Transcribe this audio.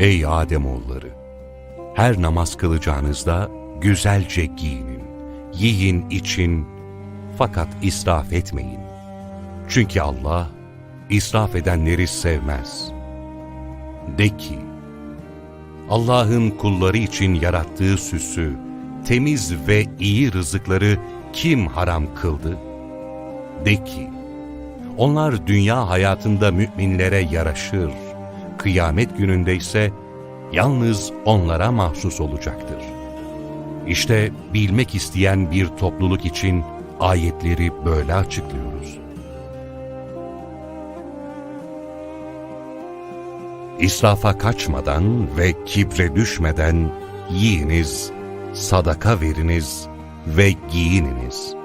Ey Ademoğulları! Her namaz kılacağınızda güzelce giyinin, yiyin için fakat israf etmeyin. Çünkü Allah israf edenleri sevmez. De ki, Allah'ın kulları için yarattığı süsü, temiz ve iyi rızıkları kim haram kıldı? De ki, onlar dünya hayatında müminlere yaraşır, kıyamet gününde ise yalnız onlara mahsus olacaktır. İşte bilmek isteyen bir topluluk için ayetleri böyle açıklıyoruz. İsrafa kaçmadan ve kibre düşmeden yiyiniz, sadaka veriniz ve giyininiz.